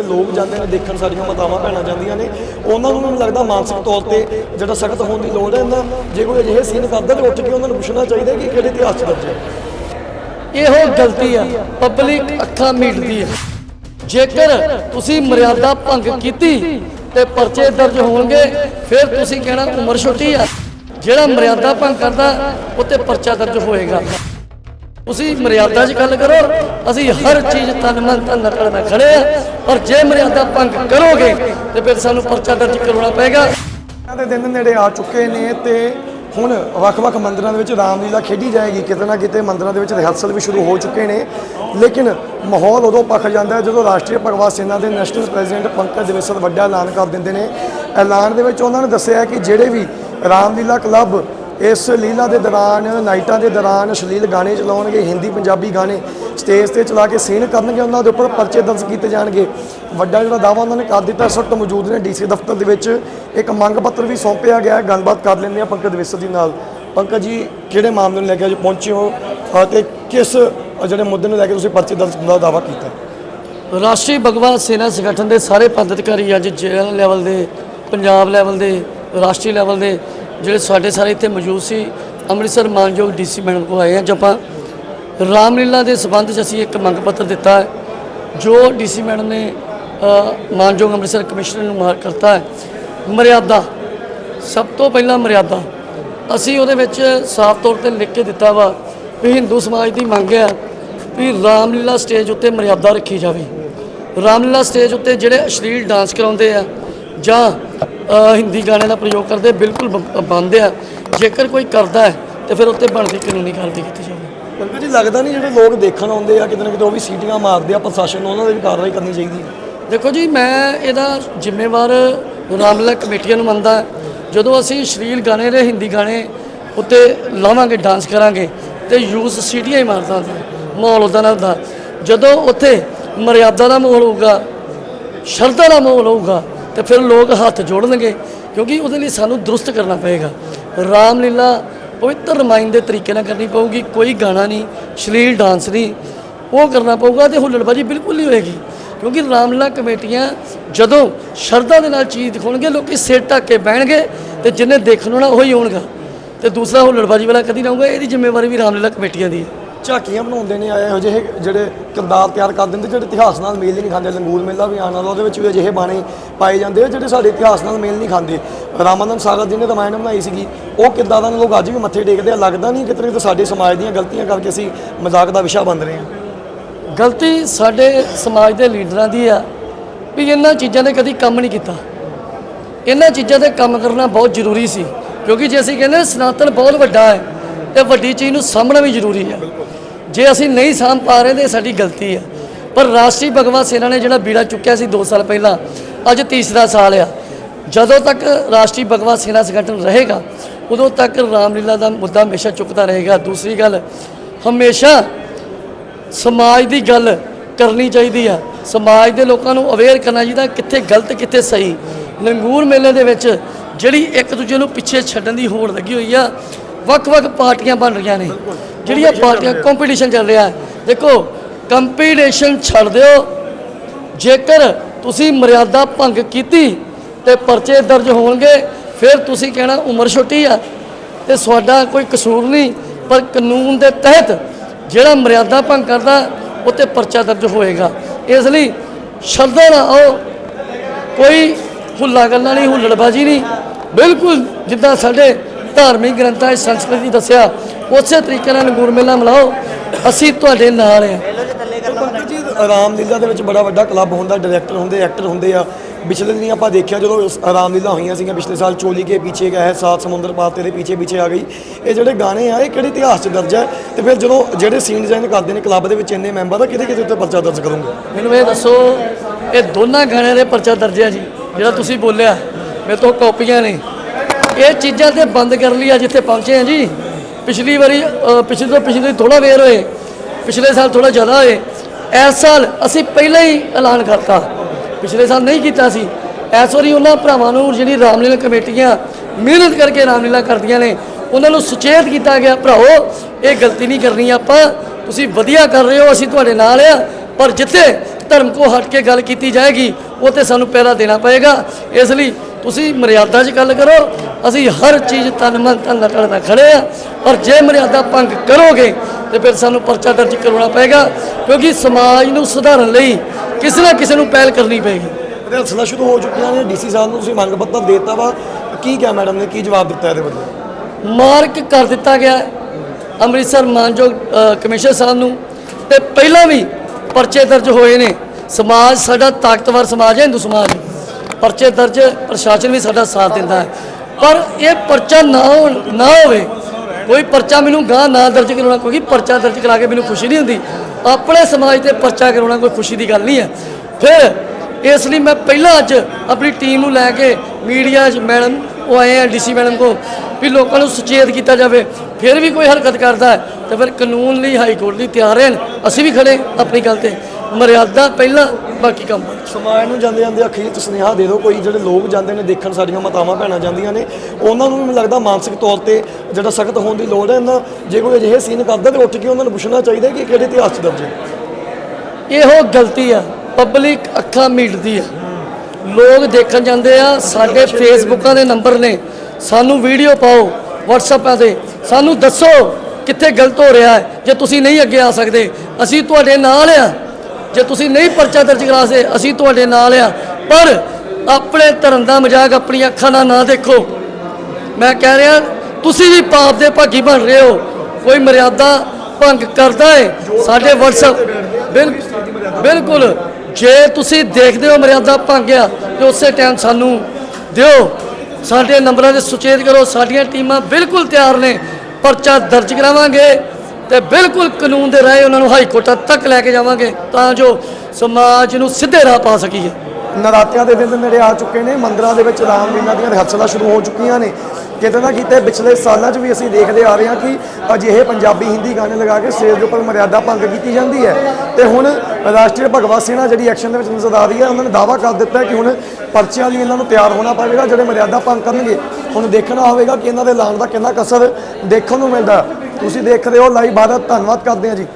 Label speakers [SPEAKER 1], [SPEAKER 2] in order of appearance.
[SPEAKER 1] ਜਿਹੜੇ ਲੋਕ ਜਾਂਦੇ ਨੇ, ਦੇਖਣ ਸਾਡੀਆਂ ਮਾਤਾਵਾਂ ਭੈਣਾਂ ਜਾਂਦੀਆਂ ਨੇ, ਉਹਨਾਂ ਨੂੰ ਮੈਨੂੰ ਲੱਗਦਾ ਮਾਨਸਿਕ ਤੌਰ ਤੇ ਜਿਹੜਾ ਸਖਤ ਹੋਣ ਦੀ ਲੋੜ ਹੈ, ਇਹਨਾਂ ਜੇ ਕੋਈ ਅਜਿਹੇ ਸੀਨ ਕਰਦਾ ਤੇ ਉੱਠ ਕੇ ਉਹਨਾਂ ਨੂੰ ਪੁੱਛਣਾ ਚਾਹੀਦਾ ਕਿ ਕਿਹੜੇ ਇਤਿਹਾਸ 'ਚ ਦਰਜ ਹੈ
[SPEAKER 2] ਇਹੋ ਗਲਤੀ ਆ ਪਬਲਿਕ ਅੱਖਾਂ ਮੀਟਦੀ ਆ। ਜੇਕਰ ਤੁਸੀਂ ਮਰਿਆਦਾ ਭੰਗ ਕੀਤੀ ਤੇ ਪਰਚੇ ਦਰਜ ਹੋਣਗੇ, ਫਿਰ ਤੁਸੀਂ ਕਹਿਣਾ ਉਮਰ ਛੋਟੀ ਆ। ਜਿਹੜਾ ਮਰਿਆਦਾ ਭੰਗ ਕਰਦਾ, ਉੱਤੇ ਪਰਚਾ ਦਰਜ ਹੋਏਗਾ। ਤੁਸੀਂ ਮਰਿਆਦਾ 'ਚ ਗੱਲ ਕਰੋ, ਅਸੀਂ ਹਰ ਚੀਜ਼ ਤਨ ਮਨ ਧਨ ਨਾਲ ਨਾਲ ਖੜੇ ਆ, ਪਰ ਜੇ ਮਰਿਆਦਾ ਭੰਗ ਕਰੋਗੇ, ਤੇ ਫਿਰ ਸਾਨੂੰ ਪਰਚਾ ਦਰਜ ਕਰਵਾਉਣਾ ਪਏਗਾ।
[SPEAKER 1] ਦੇ ਦਿਨ ਨੇੜੇ ਆ ਚੁੱਕੇ ਨੇ ਤੇ ਹੁਣ ਵੱਖ-ਵੱਖ ਮੰਦਰਾਂ ਦੇ ਵਿੱਚ ਰਾਮਲੀਲਾ ਖੇਡੀ ਜਾਏਗੀ। ਕਿਤੇ ਨਾ ਕਿਤੇ ਮੰਦਰਾਂ ਦੇ ਵਿੱਚ ਰਿਹਰਸਲ ਵੀ ਸ਼ੁਰੂ ਹੋ ਚੁੱਕੇ ਨੇ। ਲੇਕਿਨ ਮਾਹੌਲ ਉਦੋਂ ਪੱਖ ਜਾਂਦਾ ਹੈ ਜਦੋਂ ਰਾਸ਼ਟਰੀ ਭਗਵਾ ਸੈਨਾ ਦੇ ਨੈਸ਼ਨਲ ਪ੍ਰੈਜ਼ੀਡੈਂਟ ਪੰਕਜ ਦਿਵੇਸਰ ਵੱਡਾ ਐਲਾਨ ਕਰ ਦਿੰਦੇ ਨੇ। ਐਲਾਨ ਦੇ ਵਿੱਚ ਉਹਨਾਂ ਨੇ ਦੱਸਿਆ ਕਿ ਜਿਹੜੇ ਵੀ ਰਾਮਲੀਲਾ ਕਲੱਬ ਇਸ ਲੀਲਾ ਦੇ ਦੌਰਾਨ ਨਾਈਟਾਂ ਦੇ ਦੌਰਾਨ ਅਸ਼ਲੀਲ ਗਾਣੇ ਚਲਾਉਣਗੇ ਹਿੰਦੀ ਪੰਜਾਬੀ ਗਾਣੇ ਸਟੇਜ ਤੇ ਚਲਾ ਕੇ ਸੀਨ ਕਰਨਗੇ ਉਹਨਾਂ ਦੇ ਉੱਪਰ ਪਰਚੇ ਦਰਜ ਕੀਤੇ ਜਾਣਗੇ। ਵੱਡਾ ਜਿਹੜਾ ਦਾਵਾ ਉਹਨਾਂ ਨੇ ਕਰ ਦਿੱਤਾ ਇਸ ਵਕਤ ਮੌਜੂਦ ਨੇ ਡੀਸੀ ਦਫ਼ਤਰ ਦੇ ਵਿੱਚ। ਇੱਕ ਮੰਗ ਪੱਤਰ ਵੀ ਸੌਂਪਿਆ ਗਿਆ ਗੱਲਬਾਤ ਕਰ ਲੈਂਦੇ ਆ ਪੰਕਜ ਵਿਸਰ ਜੀ ਨਾਲ। ਪੰਕਜ ਜੀ ਕਿਹੜੇ ਮਾਮਲੇ ਨੂੰ ਲੈ ਕੇ ਅੱਜ ਪਹੁੰਚੇ ਹੋ ਅ, ਤੇ ਕਿਸ ਜਿਹੜੇ ਮੁੱਦੇ ਨੂੰ ਲੈ ਕੇ ਤੁਸੀਂ ਪਰਚੇ ਦਰਜ ਦਾ ਦਾਵਾ ਕੀਤਾ?
[SPEAKER 2] ਰਾਸ਼ਟਰੀ ਭਗਵਾ ਸੈਨਾ ਸੰਗਠਨ ਦੇ ਸਾਰੇ ਪਦ ਅਧਿਕਾਰੀ ਅੱਜ ਜ਼ਿਲ੍ਹਾ ਲੈਵਲ ਦੇ ਪੰਜਾਬ ਲੈਵਲ ਦੇ ਰਾਸ਼ਟਰੀ ਲੈਵਲ ਦੇ ਜਿਹੜੇ ਸਾਡੇ ਸਾਰੇ ਇੱਥੇ ਮੌਜੂਦ ਸੀ, ਅੰਮ੍ਰਿਤਸਰ ਮਾਨਯੋਗ ਡੀਸੀ ਮੈਡਮ ਕੋਲ ਆਏ ਹਾਂ ਅੱਜ ਆਪਾਂ। ਰਾਮਲੀਲਾ ਦੇ ਸਬੰਧ 'ਚ ਅਸੀਂ ਇੱਕ ਮੰਗ ਪੱਤਰ ਦਿੱਤਾ ਹੈ, ਜੋ ਡੀਸੀ ਮੈਡਮ ਨੇ ਮਾਨਯੋਗ ਅੰਮ੍ਰਿਤਸਰ ਕਮਿਸ਼ਨਰ ਨੂੰ ਮਾਰ ਕਰਤਾ ਹੈ। ਮਰਿਆਦਾ, ਸਭ ਤੋਂ ਪਹਿਲਾਂ ਮਰਿਆਦਾ, ਅਸੀਂ ਉਹਦੇ ਵਿੱਚ ਸਾਫ਼ ਤੌਰ ਤੇ ਲਿਖ ਕੇ ਦਿੱਤਾ ਵਾ ਵੀ ਹਿੰਦੂ ਸਮਾਜ ਦੀ ਮੰਗ ਹੈ ਵੀ ਰਾਮਲੀਲਾ ਸਟੇਜ ਉੱਤੇ ਮਰਿਆਦਾ ਰੱਖੀ ਜਾਵੇ। ਰਾਮਲੀਲਾ ਸਟੇਜ ਉੱਤੇ ਜਿਹੜੇ ਅਸ਼ਲੀਲ ਡਾਂਸ ਕਰਾਉਂਦੇ ਆ ਜਾਂ ਹਿੰਦੀ ਗਾਣੇ ਦਾ ਪ੍ਰਯੋਗ ਕਰਦੇ ਬਿਲਕੁਲ ਬ- ਬੰਦ ਆ। ਜੇਕਰ ਕੋਈ ਕਰਦਾ ਹੈ ਤੇ ਫਿਰ ਉੱਤੇ ਬਣਦੀ ਕਾਨੂੰਨੀ ਕਾਰਵਾਈ ਕੀਤੀ ਜਾਵੇ
[SPEAKER 1] ਪੰਕਜ ਜੀ ਲੱਗਦਾ ਨਹੀਂ ਜਿਹੜੇ ਲੋਕ ਦੇਖਣ ਆਉਂਦੇ ਆ ਕਿਤੇ ਨਾ ਕਿਤੇ ਉਹ ਵੀ ਸੀਟੀਆਂ ਮਾਰਦੇ ਆ ਪ੍ਰਸ਼ਾਸਨ ਨੂੰ ਉਹਨਾਂ ਦੇ ਵੀ ਕਾਰਵਾਈ ਕਰਨੀ ਚਾਹੀਦੀ ਹੈ।
[SPEAKER 2] ਦੇਖੋ ਜੀ ਮੈਂ ਇਹਦਾ ਜ਼ਿੰਮੇਵਾਰ ਰਾਮਲੀਲਾ ਕਮੇਟੀਆਂ ਨੂੰ ਮੰਨਦਾ ਜਦੋਂ ਅਸੀਂ ਅਸ਼ਲੀਲ ਗਾਣੇ ਦੇ ਹਿੰਦੀ ਗਾਣੇ ਉੱਤੇ ਲਾਵਾਂਗੇ ਡਾਂਸ ਕਰਾਂਗੇ ਤੇ ਯੂਜ਼ ਸੀਟੀਆਂ ਹੀ ਮਾਰਦਾ ਹੁੰਦਾ ਮਾਹੌਲ ਉਦਾਂ ਦਾ। ਹੁੰਦਾ ਜਦੋਂ ਉੱਥੇ ਮਰਿਆਦਾ ਦਾ ਮਾਹੌਲ ਹੋਊਗਾ ਸ਼ਰਧਾ ਦਾ ਮਾਹੌਲ ਹੋਊਗਾ ਤੇ ਫਿਰ ਲੋਕ ਹੱਥ ਜੋੜਨਗੇ, ਕਿਉਂਕਿ ਉਹਦੇ ਲਈ ਸਾਨੂੰ ਦਰੁਸਤ ਕਰਨਾ ਪਏਗਾ। ਰਾਮਲੀਲਾ ਪਵਿੱਤਰ ਰਮਾਇਣ ਦੇ ਤਰੀਕੇ ਨਾਲ ਕਰਨੀ ਪਊਗੀ, ਕੋਈ ਗਾਣਾ ਨਹੀਂ ਸ਼ਲੀਲ ਡਾਂਸ ਨਹੀਂ, ਉਹ ਕਰਨਾ ਪਊਗਾ ਤੇ ਹੁੱਲੜਬਾਜੀ ਬਿਲਕੁਲ ਨਹੀਂ ਹੋਏਗੀ। ਕਿਉਂਕਿ ਰਾਮਲੀਲਾ ਕਮੇਟੀਆਂ ਜਦੋਂ ਸ਼ਰਧਾ ਦੇ ਨਾਲ ਚੀਜ਼ ਦਿਖਾਉਣਗੇ, ਲੋਕੀ ਸਿਰ ਢੱਕ ਕੇ ਬਹਿਣਗੇ ਤੇ ਜਿੰਨੇ ਦੇਖਣ ਹੋਣਾ ਉਹੀ ਹੋਣਗਾ। ਤੇ ਦੂਸਰਾ ਹੁੱਲੜਬਾਜੀ ਵਾਲਾ ਕਦੀ ਨਾ ਹੋਊਗਾ, ਇਹਦੀ ਜ਼ਿੰਮੇਵਾਰੀ ਵੀ ਰਾਮਲੀਲਾ ਕਮੇਟੀਆਂ ਦੀ ਹੈ।
[SPEAKER 1] ਝਾਕੀਆਂ ਬਣਾਉਂਦੇ ਨੇ, ਆਏ ਇਹੋ ਜਿਹੇ ਜਿਹੜੇ ਕਿਰਦਾਰ ਤਿਆਰ ਕਰ ਦਿੰਦੇ, ਜਿਹੜੇ ਇਤਿਹਾਸ ਨਾਲ ਮੇਲ ਨਹੀਂ ਖਾਂਦੇ, ਲੰਗੂਰ ਮੇਲਾ ਵੀ ਆਉਣ ਵਾਲਾ, ਉਹਦੇ ਵਿੱਚ ਵੀ ਅਜਿਹੇ ਬਾਣੇ ਪਾਏ ਜਾਂਦੇ ਆ, ਜਿਹੜੇ ਸਾਡੇ ਇਤਿਹਾਸ ਨਾਲ ਮੇਲ ਨਹੀਂ ਖਾਂਦੇ। ਰਾਮਾਨੰਦ ਸਾਗਰ ਜੀ ਨੇ ਰਮਾਇਣ ਬਣਾਈ ਸੀਗੀ। ਉਹ ਕਿਰਦਾਰਾਂ ਨੂੰ ਲੋਕ ਅੱਜ ਵੀ ਮੱਥੇ ਟੇਕਦੇ ਆ, ਲੱਗਦਾ ਨਹੀਂ ਕਿਤੇ ਨਾ ਕਿਤੇ ਸਾਡੇ ਸਮਾਜ ਦੀਆਂ ਗਲਤੀਆਂ ਕਰਕੇ ਅਸੀਂ ਮਜ਼ਾਕ ਦਾ ਵਿਸ਼ਾ ਬਣ ਰਹੇ ਹਾਂ।
[SPEAKER 2] ਗਲਤੀ ਸਾਡੇ ਸਮਾਜ ਦੇ ਲੀਡਰਾਂ ਦੀ ਆ, ਵੀ ਇਹਨਾਂ ਚੀਜ਼ਾਂ ਤੇ ਕਦੀ ਕੰਮ ਨਹੀਂ ਕੀਤਾ। ਇਹਨਾਂ ਚੀਜ਼ਾਂ ਤੇ ਕੰਮ ਕਰਨਾ ਬਹੁਤ ਜ਼ਰੂਰੀ ਸੀ, ਕਿਉਂਕਿ ਜੇ ਅਸੀਂ ਕਹਿੰਦੇ ਸਨਾਤਨ ਬਹੁਤ ਵੱਡਾ ਹੈ, ਤੇ ਵੱਡੀ ਚੀਜ਼ ਨੂੰ ਸਾਂਭਣਾ ਵੀ ਜ਼ਰੂਰੀ ਹੈ। ਜੇ ਅਸੀਂ ਨਹੀਂ ਸਾਂਭ ਪਾ ਰਹੇ ਤੇ ਸਾਡੀ ਗਲਤੀ ਹੈ ਪਰ ਰਾਸ਼ਟਰੀ ਭਗਵਾ ਸੇਨਾ ਨੇ ਜਿਹੜਾ ਬੀੜਾ ਚੁੱਕਿਆ ਸੀ 2 ਸਾਲ ਪਹਿਲਾਂ, ਅੱਜ ਤੀਸਰਾ ਸਾਲ ਆ। ਜਦੋਂ ਤੱਕ ਰਾਸ਼ਟਰੀ ਭਗਵਾ ਸੇਨਾ ਸੰਗਠਨ ਰਹੇਗਾ, ਉਦੋਂ ਤੱਕ ਰਾਮਲੀਲਾ ਦਾ ਮੁੱਦਾ ਹਮੇਸ਼ਾ ਚੁੱਕਦਾ ਰਹੇਗਾ। ਦੂਸਰੀ ਗੱਲ, ਹਮੇਸ਼ਾ ਸਮਾਜ ਦੀ ਗੱਲ ਕਰਨੀ ਚਾਹੀਦੀ ਆ। ਸਮਾਜ ਦੇ ਲੋਕਾਂ ਨੂੰ ਅਵੇਅਰ ਕਰਨਾ ਚਾਹੀਦਾ ਕਿੱਥੇ ਗਲਤ, ਕਿੱਥੇ ਸਹੀ। ਲੰਗੂਰ ਮੇਲੇ ਦੇ ਵਿੱਚ ਜਿਹੜੀ ਇੱਕ ਦੂਜੇ ਨੂੰ ਪਿੱਛੇ ਛੱਡਣ ਦੀ ਹੋੜ ਲੱਗੀ ਹੋਈ ਆ ਵੱਖ-ਵੱਖ ਪਾਰਟੀਆਂ ਬਣ ਰਹੀਆਂ ਨੇ। ਜਿਹੜੀਆਂ ਪਾਰਟੀਆਂ ਕੰਪੀਟੀਸ਼ਨ ਚੱਲ ਰਿਹਾ। ਹੈ। ਦੇਖੋ ਕੰਪੀਟੀਸ਼ਨ ਛੱਡ ਦਿਓ। ਜੇਕਰ ਤੁਸੀਂ ਮਰਿਆਦਾ ਭੰਗ ਕੀਤੀ ਤੇ ਪਰਚੇ ਦਰਜ ਹੋਣਗੇ ਫਿਰ ਤੁਸੀਂ ਕਹਿਣਾ ਉਮਰ ਛੋਟੀ ਆ। ਤੇ ਤੁਹਾਡਾ ਕੋਈ ਕਸੂਰ ਨਹੀਂ ਪਰ ਕਾਨੂੰਨ ਦੇ ਤਹਿਤ ਜਿਹੜਾ ਮਰਿਆਦਾ ਭੰਗ ਕਰਦਾ ਉੱਤੇ ਪਰਚਾ ਦਰਜ ਹੋਏਗਾ। ਇਸ ਲਈ ਸ਼ਰਧਾ ਨਾਲ ਆਓ। ਕੋਈ ਹੁੱਲਾ ਗੱਲਾਂ ਨਹੀਂ ਹੁੱਲੜਬਾਜੀ ਨਹੀਂ। ਬਿਲਕੁਲ ਜਿੱਦਾਂ ਸਾਡੇ ਧਾਰਮਿਕ ਗ੍ਰੰਥਾਂ 'ਚ ਸੰਸਕ੍ਰਿਤੀ ਦੱਸਿਆ ਉਸੇ ਤਰੀਕੇ ਨਾਲ ਗੁਰ ਮੇਲਾ ਮਨਾਓ ਅਸੀਂ ਤੁਹਾਡੇ ਨਾਲ ਹਾਂ।
[SPEAKER 1] ਪੰਕਜ ਜੀ ਰਾਮਲੀਲਾ ਦੇ ਵਿੱਚ ਬੜਾ ਵੱਡਾ ਕਲੱਬ ਹੁੰਦਾ ਡਾਇਰੈਕਟਰ ਹੁੰਦੇ ਐਕਟਰ ਹੁੰਦੇ ਆ। ਪਿਛਲੇ ਦਿਨੀ ਆਪਾਂ ਦੇਖਿਆ ਜਦੋਂ ਉਸ ਰਾਮਲੀਲਾ ਹੋਈਆਂ ਸੀਗੀਆਂ ਪਿਛਲੇ ਸਾਲ ਚੋਲੀ ਕੇ ਪਿੱਛੇ ਗਿਆ ਹੈ ਸਾਤ ਸਮੁੰਦਰ ਪਾਰ ਤੇਰੇ ਪਿੱਛੇ ਪਿੱਛੇ ਆ ਗਈ। ਇਹ ਜਿਹੜੇ ਗਾਣੇ ਆ ਇਹ ਕਿਹੜੇ ਇਤਿਹਾਸ 'ਚ ਦਰਜ ਹੈ? ਤੇ ਫਿਰ ਜਦੋਂ ਜਿਹੜੇ ਸੀਨ ਡਿਜ਼ਾਈਨ ਕਰਦੇ ਨੇ ਕਲੱਬ ਦੇ ਵਿੱਚ ਇੰਨੇ ਮੈਂਬਰ ਆ ਕਿਹਦੇ ਕਿਹਦੇ ਉੱਤੇ ਪਰਚਾ ਦਰਜ ਕਰੋਗੇ?
[SPEAKER 2] ਮੈਨੂੰ ਇਹ ਦੱਸੋ ਇਹ ਦੋਨਾਂ ਗਾਣਿਆਂ ਦੇ ਪਰਚਾ ਦਰਜ ਹੈ ਜੀ ਜਿਹੜਾ ਤੁਸੀਂ ਬੋਲਿਆ। ਮੇਰੇ ਤੋਂ ਕਾਪੀਆਂ ਨੇ। ਇਹ ਚੀਜ਼ਾਂ ਤੇ ਬੰਦ ਕਰ ਲਿਆ ਜਿੱਥੇ ਪਹੁੰਚੇ ਆ ਜੀ। ਪਿਛਲੀ ਵਾਰੀ ਪਿਛਲੇ ਤੋਂ ਪਿਛਲੇ ਥੋੜਾ ਵੇਰ ਹੋਏ, ਪਿਛਲੇ ਸਾਲ ਥੋੜਾ ਜ਼ਿਆਦਾ ਹੋਏ। ਇਸ ਸਾਲ ਅਸੀਂ ਪਹਿਲਾਂ ਹੀ ਐਲਾਨ ਕਰਤਾ। ਪਿਛਲੇ ਸਾਲ ਨਹੀਂ ਕੀਤਾ ਸੀ। ਇਸ ਵਾਰੀ ਉਹਨਾਂ ਭਰਾਵਾਂ ਨੂੰ ਜਿਹੜੀ ਰਾਮਲੀਲਾ ਕਮੇਟੀਆਂ ਮਿਹਨਤ ਕਰਕੇ ਰਾਮਲੀਲਾ ਕਰਦੀਆਂ ਨੇ, ਉਹਨਾਂ ਨੂੰ ਸੁਚੇਤ ਕੀਤਾ ਗਿਆ ਭਰਾਓ ਇਹ ਗਲਤੀ ਨਹੀਂ ਕਰਨੀ ਆਪਾਂ। ਤੁਸੀਂ ਵਧੀਆ ਕਰ ਰਹੇ ਹੋ, ਅਸੀਂ ਤੁਹਾਡੇ ਨਾਲ ਆ। ਪਰ ਜਿੱਥੇ ਧਰਮ ਕੋ ਹਟ ਕੇ ਗੱਲ ਕੀਤੀ ਜਾਏਗੀ ਉਹ ਤੇ ਸਾਨੂੰ ਪਹਿਰਾ ਦੇਣਾ ਪਏਗਾ। ਇਸ ਲਈ ਤੁਸੀਂ ਮਰਿਆਦਾ 'ਚ ਗੱਲ ਕਰੋ ਅਸੀਂ ਹਰ ਚੀਜ਼ ਤਨ ਮਨ ਨਾਲ ਤੁਹਾਡੇ ਨਾਲ ਖੜੇ ਆ ਪਰ ਜੇ ਮਰਿਆਦਾ ਭੰਗ ਕਰੋਗੇ ਤੇ ਫਿਰ ਸਾਨੂੰ ਪਰਚਾ ਦਰਜ ਕਰਵਾਉਣਾ ਪਏਗਾ ਕਿਉਂਕਿ ਸਮਾਜ ਨੂੰ ਸੁਧਾਰਨ ਲਈ ਕਿਸੇ ਨਾ ਕਿਸੇ ਨੂੰ ਪਹਿਲ ਕਰਨੀ ਪਏਗੀ।
[SPEAKER 1] ਰਿਹਰਸਲਾਂ ਸ਼ੁਰੂ ਹੋ ਚੁੱਕੀਆਂ ਨੇ ਡੀਸੀ ਸਾਹਿਬ ਨੂੰ ਤੁਸੀਂ ਮੰਗ ਪੱਤਰ ਦੇਤਾ ਵਾ। ਕੀ ਕਿਹਾ ਮੈਡਮ ਨੇ ਕੀ ਜਵਾਬ ਦਿੱਤਾ ਇਹਦੇ ਵੱਲੋਂ?
[SPEAKER 2] ਮਾਰਕ ਕਰ ਦਿੱਤਾ ਗਿਆ ਅੰਮ੍ਰਿਤਸਰ ਮਾਨਯੋਗ ਕਮਿਸ਼ਨਰ ਸਾਹਿਬ ਨੂੰ। ਤੇ ਪਹਿਲਾਂ ਵੀ ਪਰਚੇ ਦਰਜ ਹੋਏ ਨੇ। ਸਮਾਜ ਸਾਡਾ ਤਾਕਤਵਰ ਸਮਾਜ ਹੈ ਹਿੰਦੂ ਸਮਾਜ। ਪਰਚੇ ਦਰਜ ਪ੍ਰਸ਼ਾਸਨ ਵੀ ਸਾਡਾ ਸਾਥ ਦਿੰਦਾ ਹੈ। ਪਰ ਇਹ ਪਰਚਾ ਨਾ ਹੋਣ ਨਾ ਹੋਵੇ। ਕੋਈ ਪਰਚਾ ਮੈਨੂੰ ਗਾਂ ਨਾ ਦਰਜ ਕਰਾਉਣਾ, ਕਿਉਂਕਿ ਪਰਚਾ ਦਰਜ ਕਰਾ ਕੇ ਮੈਨੂੰ ਖੁਸ਼ੀ ਨਹੀਂ ਹੁੰਦੀ। ਆਪਣੇ ਸਮਾਜ ਤੇ ਪਰਚਾ ਕਰਾਉਣਾ ਕੋਈ ਖੁਸ਼ੀ ਦੀ ਗੱਲ ਨਹੀਂ ਹੈ। ਫਿਰ ਇਸ ਲਈ ਮੈਂ ਪਹਿਲਾਂ ਅੱਜ ਆਪਣੀ ਟੀਮ ਨੂੰ ਲੈ ਕੇ ਮੀਡੀਆ 'ਚ ਮੈਡਮ, ਉਹ ਆਏ ਆ ਡੀਸੀ ਮੈਡਮ ਕੋ ਵੀ ਲੋਕਾਂ ਨੂੰ ਸੁਚੇਤ ਕੀਤਾ ਜਾਵੇ। ਫਿਰ ਵੀ ਕੋਈ ਹਰਕਤ ਕਰਦਾ ਹੈ, ਤੇ ਫਿਰ ਕਾਨੂੰਨ ਲਈ, ਹਾਈ ਕੋਰਟ ਲਈ ਤਿਆਰ ਰਹਿਣ। ਅਸੀਂ ਵੀ ਖੜੇ ਆਪਣੀ ਗੱਲ ਤੇ। ਮਰਿਆਦਾ ਪਹਿਲਾਂ ਬਾਕੀ ਕੰਮ।
[SPEAKER 1] ਸਮਾਜ ਨੂੰ ਜਾਂਦੇ ਜਾਂਦੇ ਅਖੀਰ ਸੁਨੇਹਾ ਦੇ ਦਿਓ ਕੋਈ ਜਿਹੜੇ ਲੋਕ ਜਾਂਦੇ ਨੇ ਦੇਖਣ ਸਾਡੀਆਂ ਮਾਤਾਵਾਂ ਭੈਣਾਂ ਜਾਂਦੀਆਂ ਨੇ ਉਹਨਾਂ ਨੂੰ ਵੀ ਮੈਨੂੰ ਲੱਗਦਾ ਮਾਨਸਿਕ ਤੌਰ ਤੇ ਜਿਹੜਾ ਸਖਤ ਹੋਣ ਦੀ ਲੋੜ ਹੈ ਇਹਨਾਂ ਜੇ ਕੋਈ ਅਜਿਹੇ ਸੀਨ ਕਰਦਾ ਤੇ ਉੱਠ ਕੇ ਉਹਨਾਂ ਨੂੰ ਪੁੱਛਣਾ ਚਾਹੀਦਾ ਕਿ ਕਿਹੜੇ ਇਤਿਹਾਸ ਚ ਦਰਜ ਹੈ।
[SPEAKER 2] ਇਹੋ ਗਲਤੀ ਆ ਪਬਲਿਕ ਅੱਖਾਂ ਮੀਟਦੀ ਆ। ਲੋਕ ਦੇਖਣ ਜਾਂਦੇ ਆ ਸਾਡੇ ਫੇਸਬੁੱਕਾਂ ਦੇ ਨੰਬਰ ਨੇ ਸਾਨੂੰ ਵੀਡੀਓ ਪਾਓ ਵਟਸਐਪਾਂ ਤੇ ਸਾਨੂੰ ਦੱਸੋ ਕਿੱਥੇ ਗਲਤ ਹੋ ਰਿਹਾ ਹੈ ਜੇ ਤੁਸੀਂ ਨਹੀਂ ਅੱਗੇ ਆ ਸਕਦੇ ਅਸੀਂ ਤੁਹਾਡੇ ਨਾਲ ਆ। ਜੇ ਤੁਸੀਂ ਨਹੀਂ ਪਰਚਾ ਦਰਜ ਕਰਾ ਸਕਦੇ, ਅਸੀਂ ਤੁਹਾਡੇ ਨਾਲ ਆ। ਪਰ ਆਪਣੇ ਧਰਮ ਦਾ ਮਜ਼ਾਕ ਆਪਣੀਆਂ ਅੱਖਾਂ ਨਾਲ ਨਾ ਦੇਖੋ। ਮੈਂ ਕਹਿ ਰਿਹਾ, ਤੁਸੀਂ ਵੀ ਪਾਪ ਦੇ ਭਾਗੀ ਬਣ ਰਹੇ ਹੋ। ਕੋਈ ਮਰਿਆਦਾ ਭੰਗ ਕਰਦਾ ਹੈ ਸਾਡੇ WhatsApp ਬਿਲ- ਬਿਲਕੁਲ। ਜੇ ਤੁਸੀਂ ਦੇਖਦੇ ਹੋ ਮਰਿਆਦਾ ਭੰਗਿਆ ਤੇ ਉਸੇ ਟਾਈਮ ਸਾਨੂੰ ਦਿਓ। ਸਾਡੇ ਨੰਬਰਾਂ ਤੇ ਸੁਚੇਤ ਕਰੋ। ਸਾਡੀਆਂ ਟੀਮਾਂ ਬਿਲਕੁਲ ਤਿਆਰ ਨੇ। ਪਰਚਾ ਦਰਜ ਕਰਾਵਾਂਗੇ। ਤੇ ਬਿਲਕੁਲ ਕਾਨੂੰਨ ਦੇ ਰਾਏ ਉਹਨਾਂ ਨੂੰ ਹਾਈ ਕੋਰਟਾਂ ਤੱਕ ਲੈ ਕੇ ਜਾਵਾਂਗੇ ਤਾਂ ਜੋ ਸਮਾਜ ਨੂੰ ਸਿੱਧੇ ਰਾਹ ਪਾ ਸਕੀਏ।
[SPEAKER 1] ਨਰਾਤਿਆਂ ਦੇ ਦਿਨ ਨੇੜੇ ਆ ਚੁੱਕੇ ਨੇ, ਮੰਦਰਾਂ ਦੇ ਵਿੱਚ ਰਾਮਲੀਲਾ ਦੀਆਂ ਰਿਹਰਸਲਾਂ ਸ਼ੁਰੂ ਹੋ ਚੁੱਕੀਆਂ ਨੇ। ਕਿਤੇ ਨਾ ਕਿਤੇ ਪਿਛਲੇ ਸਾਲਾਂ 'ਚ ਵੀ ਅਸੀਂ ਦੇਖਦੇ ਆ ਰਹੇ ਹਾਂ ਕਿ ਅਜਿਹੇ ਪੰਜਾਬੀ ਹਿੰਦੀ ਗਾਣੇ ਲਗਾ ਕੇ ਸਟੇਜ ਦੇ ਉੱਪਰ ਮਰਿਆਦਾ ਭੰਗ ਕੀਤੀ ਜਾਂਦੀ ਹੈ। ਤੇ ਹੁਣ ਰਾਸ਼ਟਰੀ ਭਗਵਾ ਸੇਨਾ ਜਿਹੜੀ ਐਕਸ਼ਨ ਦੇ ਵਿੱਚ ਨਜ਼ਰ ਆ ਰਹੀ ਹੈ, ਉਹਨਾਂ ਨੇ ਦਾਅਵਾ ਕਰ ਦਿੱਤਾ ਕਿ ਹੁਣ ਪਰਚਿਆਂ ਲਈ ਇਹਨਾਂ ਨੂੰ ਤਿਆਰ ਹੋਣਾ ਪਵੇਗਾ, ਜਿਹੜੇ ਮਰਿਆਦਾ ਭੰਗ ਕਰਨਗੇ। ਹੁਣ ਦੇਖਣਾ ਹੋਵੇਗਾ ਕਿ ਇਹਨਾਂ ਦੇ ਐਲਾਨ ਦਾ ਕਿੰਨਾ ਕਸਰ ਦੇਖਣ ਨੂੰ ਮਿਲਦਾ। ਤੁਸੀਂ ਦੇਖ ਰਹੇ ਹੋ ਲਾਈਵ ਭਾਰਤ ਧੰਨਵਾਦ ਕਰਦੇ ਹਾਂ ਜੀ।